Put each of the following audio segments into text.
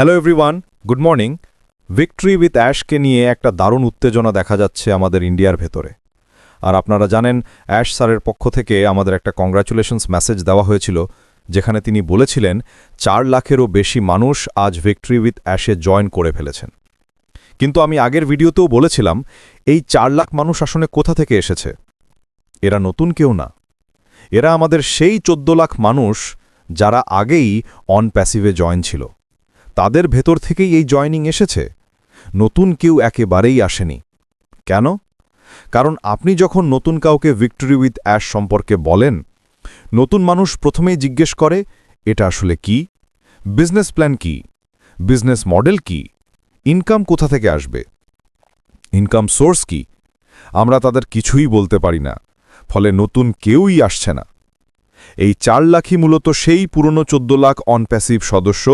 Hello everyone good morning victory with অ্যাশকে নিয়ে একটা দারুণ উত্তেজনা দেখা যাচ্ছে আমাদের ইন্ডিয়ার ভেতরে। আর আপনারা জানেন অ্যাশ স্যারের পক্ষ থেকে আমাদের একটা কংগ্রাচুলেশনস মেসেজ দেওয়া হয়েছিল, যেখানে তিনি বলেছিলেন, চার লাখেরও বেশি মানুষ আজ ভিক্টরি উইথ অ্যাশে জয়েন করে ফেলেছেন। কিন্তু আমি আগের ভিডিওতেও বলেছিলাম, এই চার লাখ মানুষ আসলে কোথা থেকে এসেছে? এরা নতুন কেউ না। এরা আমাদের সেই চোদ্দ লাখ মানুষ যারা আগেই অন প্যাসিভে জয়েন ছিল। তাদের ভেতর থেকেই এই জয়নিং এসেছে। নতুন কেউ একেবারেই আসেনি। কেন? কারণ আপনি যখন নতুন কাউকে ভিক্টরি উইথ অ্যাশ সম্পর্কে বলেন, নতুন মানুষ প্রথমেই জিজ্ঞেস করে, এটা আসলে কি? বিজনেস প্ল্যান কি? বিজনেস মডেল কি? ইনকাম কোথা থেকে আসবে? ইনকাম সোর্স কি? আমরা তাদের কিছুই বলতে পারি না। ফলে নতুন কেউই আসছে না। এই চার লাখই মূলত সেই পুরনো চোদ্দ লাখ অনপ্যাসিভ সদস্য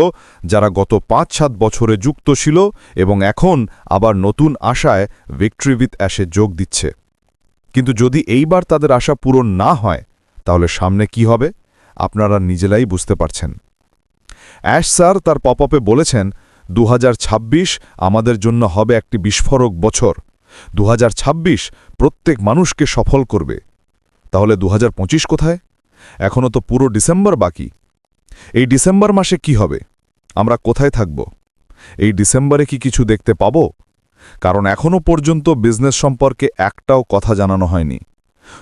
যারা গত পাঁচ সাত বছরে যুক্ত ছিল এবং এখন আবার নতুন আশায় ভিক্টরি উইথ অ্যাশে যোগ দিচ্ছে। কিন্তু যদি এইবার তাদের আশা পূরণ না হয়, তাহলে সামনে কি হবে? আপনারা নিজেরাই বুঝতে পারছেন। অ্যাশ স্যার তার পপ আপে বলেছেন দু হাজার ছাব্বিশ আমাদের জন্য হবে একটি বিস্ফোরক বছর। দু হাজার ছাব্বিশ প্রত্যেক মানুষকে সফল করবে। তাহলে দু হাজার পঁচিশ কোথায়? এখনও তো পুরো ডিসেম্বর বাকি। এই ডিসেম্বর মাসে কি হবে? আমরা কোথায় থাকব? এই ডিসেম্বরে কি কিছু দেখতে পাব? কারণ এখনও পর্যন্ত বিজনেস সম্পর্কে একটাও কথা জানানো হয়নি।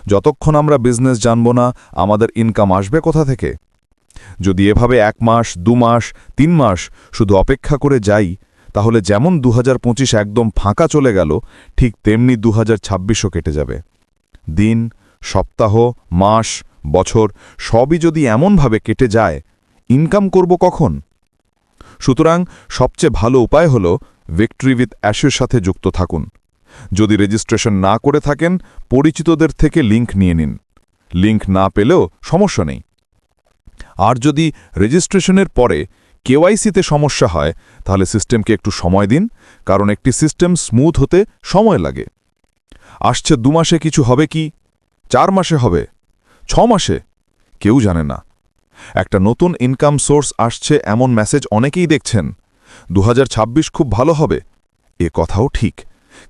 যতক্ষণ আমরা বিজনেস জানব না, আমাদের ইনকাম আসবে কোথা থেকে? যদি এভাবে এক মাস, দু মাস, তিন মাস শুধু অপেক্ষা করে যাই, তাহলে যেমন দু হাজার পঁচিশ একদম ফাঁকা চলে গেল, ঠিক তেমনি দু হাজার কেটে যাবে। দিন, সপ্তাহ, মাস বছর সবই যদি এমনভাবে কেটে যায় ইনকাম করব কখন? সুতরাং সবচেয়ে ভালো উপায় হল ভিক্টরি উইথ অ্যাশের সাথে যুক্ত থাকুন। যদি রেজিস্ট্রেশন না করে থাকেন, পরিচিতদের থেকে লিংক নিয়ে নিন। লিংক না পেলেও সমস্যা নেই। আর যদি রেজিস্ট্রেশনের পরে কেওয়াইসিতে সমস্যা হয়, তাহলে সিস্টেমকে একটু সময় দিন, কারণ একটি সিস্টেম স্মুথ হতে সময় লাগে। আসছে দু মাসে কিছু হবে কি? চার মাসে হবে? ছ মাসে কেউ জানে না। একটা নতুন ইনকাম সোর্স আসছে এমন মেসেজ অনেকেই দেখছেন। দু হাজার ছাব্বিশ খুব ভালো হবে। এ কথাও ঠিক।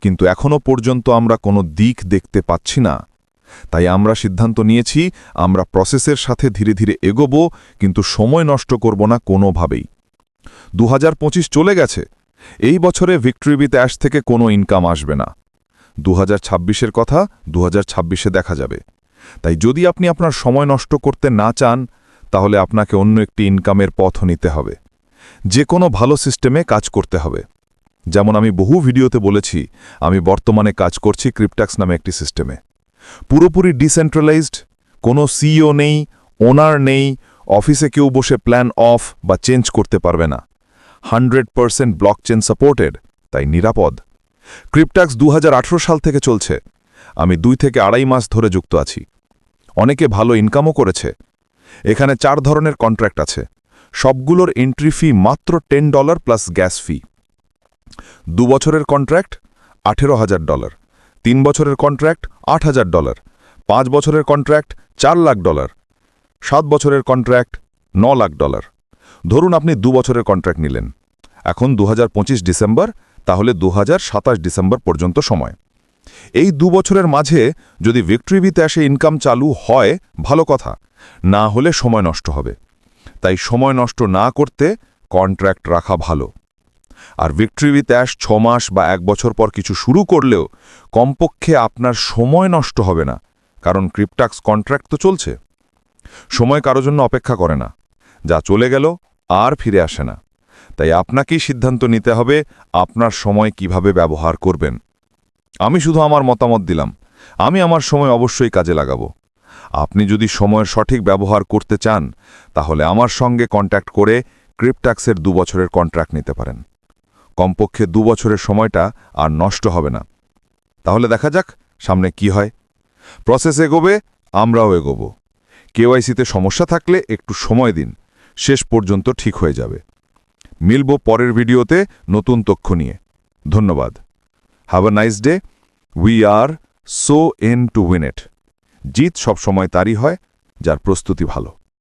কিন্তু এখনও পর্যন্ত আমরা কোনো দিক দেখতে পাচ্ছি না। তাই আমরা সিদ্ধান্ত নিয়েছি, আমরা প্রসেসের সাথে ধীরে ধীরে এগোব, কিন্তু সময় নষ্ট করব না কোনোভাবেই। দু হাজার পঁচিশ চলে গেছে। এই বছরে ভিক্টরি উইথ অ্যাশ থেকে কোনো ইনকাম আসবে না। দু হাজার কথা দু দেখা যাবে। তাই যদি আপনি আপনার সময় নষ্ট করতে না চান, তাহলে আপনাকে অন্য একটি ইনকামের পথ নিতে হবে। যে কোনো ভালো সিস্টেমে কাজ করতে হবে। যেমন আমি বহু ভিডিওতে বলেছি, আমি বর্তমানে কাজ করছি ক্রিপট্যাক্স নামে একটি সিস্টেমে। পুরোপুরি ডিসেন্ট্রালাইজড, কোনো সিইও নেই, ওনার নেই, অফিসে কেউ বসে প্ল্যান অফ বা চেঞ্জ করতে পারবে না। Hundred percent block chain supported, তাই নিরাপদ। ক্রিপট্যাক্স দু সাল থেকে চলছে। আমি দুই থেকে আড়াই মাস ধরে যুক্ত আছি। অনেকে ভালো ইনকামও করেছে। এখানে চার ধরনের কন্ট্রাক্ট আছে। সবগুলোর এন্ট্রি ফি মাত্র ten dollar plus gas fee দু বছরের কন্ট্রাক্ট আঠেরো হাজার ডলার তিন বছরের কন্ট্রাক্ট আট হাজার ডলার পাঁচ বছরের কন্ট্রাক্ট চার লাখ ডলার সাত বছরের কন্ট্রাক্ট ন লাখ ডলার ধরুন আপনি দু বছরের কন্ট্রাক্ট নিলেন। এখন দু হাজার পঁচিশ ডিসেম্বর, তাহলে দু হাজার সাতাশ ডিসেম্বর পর্যন্ত সময়। এই দু বছরের মাঝে যদি ভিক্টরিভিতে আসে ইনকাম চালু হয়, ভালো কথা। না হলে সময় নষ্ট হবে। তাই সময় নষ্ট না করতে কন্ট্রাক্ট রাখা ভালো। আর ভিক্টরিভিতে অ্যাশ ছ মাস বা এক বছর পর কিছু শুরু করলেও কমপক্ষে আপনার সময় নষ্ট হবে না, কারণ ক্রিপটাক্স কন্ট্রাক্ট তো চলছে। সময় কারও জন্য অপেক্ষা করে না। যা চলে গেল আর ফিরে আসে না। তাই আপনাকেই সিদ্ধান্ত নিতে হবে আপনার সময় কীভাবে ব্যবহার করবেন। আমি শুধু আমার মতামত দিলাম। আমি আমার সময় অবশ্যই কাজে লাগাব। আপনি যদি সময়ের সঠিক ব্যবহার করতে চান, তাহলে আমার সঙ্গে কন্ট্যাক্ট করে ক্রিপট্যাক্সের দু বছরের কন্ট্রাক্ট নিতে পারেন। কমপক্ষে দু বছরের সময়টা আর নষ্ট হবে না। তাহলে দেখা যাক সামনে কি হয়। প্রসেস এগোবে, আমরাও এগোব। কেওয়াইসিতে সমস্যা থাকলে একটু সময় দিন। শেষ পর্যন্ত ঠিক হয়ে যাবে। মিলব পরের ভিডিওতে নতুন তথ্য নিয়ে। ধন্যবাদ। Have a nice day we are so in to win it জিত সবসময় তারই হয়, যার প্রস্তুতি ভালো।